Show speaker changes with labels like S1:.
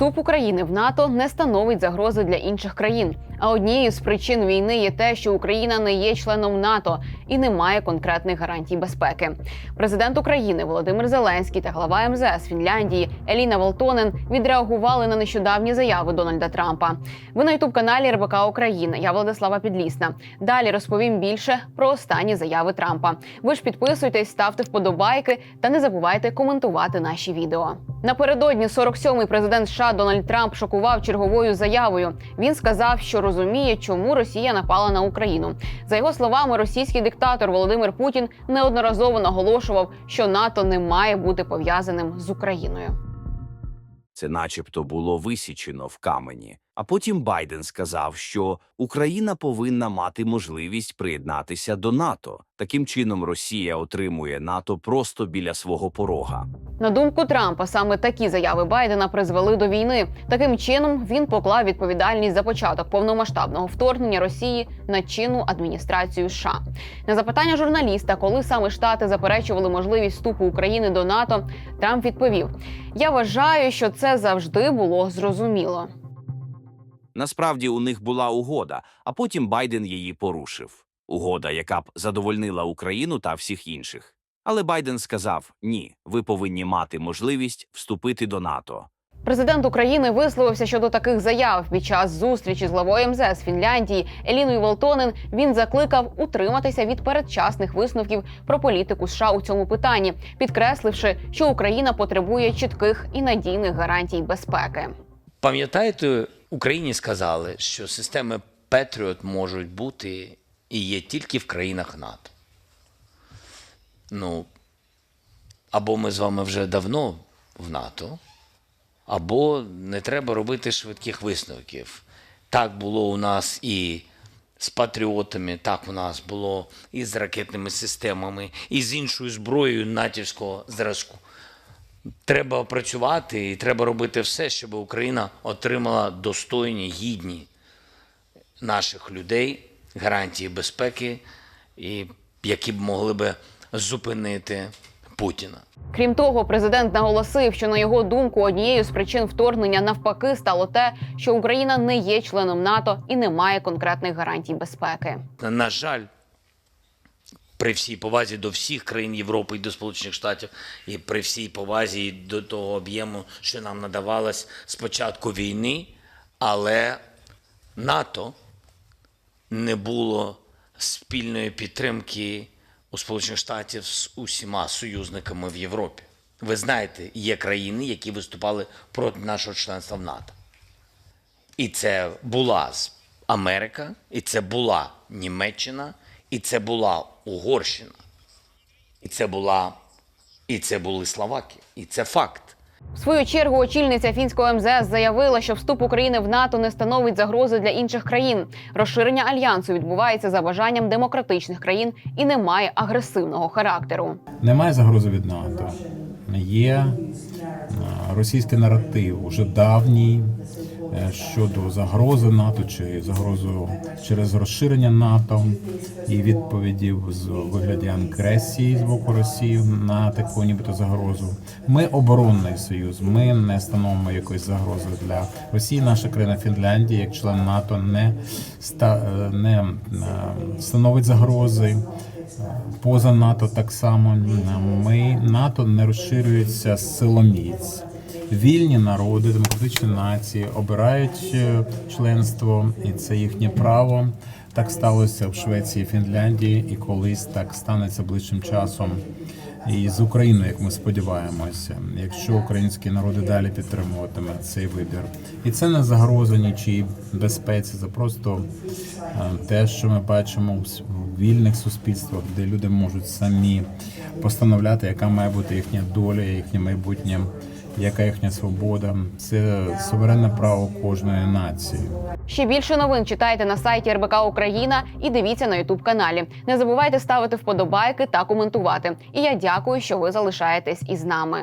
S1: Вступ України в НАТО не становить загрози для інших країн. А однією з причин війни є те, що Україна не є членом НАТО і не має конкретних гарантій безпеки. Президент України Володимир Зеленський та глава МЗС Фінляндії Еліна Волтонен відреагували на нещодавні заяви Дональда Трампа. Ви на ютуб каналі РБК Україна. Я Владислава Підлісна. Далі розповім більше про останні заяви Трампа. Ви ж підписуйтесь, ставте вподобайки та не забувайте коментувати наші відео. Напередодні 47-й президент США Дональд Трамп шокував черговою заявою. Він сказав, що розуміє, чому Росія напала на Україну. За його словами, російський диктатор Володимир Путін неодноразово наголошував, що НАТО не має бути пов'язаним з Україною.
S2: Це начебто було висічено в камені. А потім Байден сказав, що Україна повинна мати можливість приєднатися до НАТО. Таким чином, Росія отримує НАТО просто біля свого порога.
S1: На думку Трампа, саме такі заяви Байдена призвели до війни. Таким чином він поклав відповідальність за початок повномасштабного вторгнення Росії на чинну адміністрацію США. На запитання журналіста, коли саме штати заперечували можливість вступу України до НАТО, Трамп відповів: Я вважаю, що це завжди було зрозуміло.
S2: Насправді у них була угода, а потім Байден її порушив. Угода, яка б задовольнила Україну та всіх інших. Але Байден сказав: ні, ви повинні мати можливість вступити до НАТО.
S1: Президент України висловився щодо таких заяв під час зустрічі з главою МЗС Фінляндії Еліною Волтонен. Він закликав утриматися від передчасних висновків про політику США у цьому питанні, підкресливши, що Україна потребує чітких і надійних гарантій безпеки.
S3: Пам'ятаєте, Україні сказали, що системи Петріот можуть бути і є тільки в країнах НАТО. Ну, або ми з вами вже давно в НАТО, або не треба робити швидких висновків. Так було у нас і з патріотами, так у нас було і з ракетними системами, і з іншою зброєю натівського зразку. Треба працювати і треба робити все, щоб Україна отримала достойні, гідні наших людей гарантії безпеки, і які б могли би зупинити Путіна.
S1: Крім того, президент наголосив, що на його думку однією з причин вторгнення навпаки стало те, що Україна не є членом НАТО і не має конкретних гарантій безпеки.
S3: На жаль, при всій повазі до всіх країн Європи і до Сполучених Штатів, і при всій повазі до того об'єму, що нам надавалось з початку війни, але НАТО не було спільної підтримки у Сполучених Штатів з усіма союзниками в Європі. Ви знаєте, є країни, які виступали проти нашого членства в НАТО. І це була Америка, і це була Німеччина, і це була Угорщина, і це була і це були Словаки. І це факт.
S1: В свою чергу очільниця фінського МЗС заявила, що вступ України в НАТО не становить загрози для інших країн. Розширення альянсу відбувається за бажанням демократичних країн і не має агресивного характеру.
S4: Немає загрози від НАТО. Є російський наратив уже давній щодо загрози НАТО чи загрозу через розширення НАТО і відповідів з вигляді агресії з боку Росії на таку нібито загрозу. Ми оборонний союз. Ми не становимо якоїсь загрози для Росії. Наша країна Фінляндія, як член НАТО, не ста е, не е, становить загрози. Поза НАТО так само ми НАТО не розширюється силоміць. Вільні народи, демократичні нації обирають е, членство, і це їхнє право. Так сталося в Швеції, Фінляндії, і колись так станеться ближчим часом. І з Україною, як ми сподіваємося, якщо українські народи далі підтримуватиме цей вибір, і це не загроза нічій безпеці, це просто е, те, що ми бачимо в вільних суспільствах, де люди можуть самі постановляти, яка має бути їхня доля, їхнє майбутнє, яка їхня свобода. Це суверенне право кожної нації.
S1: Ще більше новин читайте на сайті РБК Україна і дивіться на Ютуб каналі. Не забувайте ставити вподобайки та коментувати. І я дякую, що ви залишаєтесь із нами.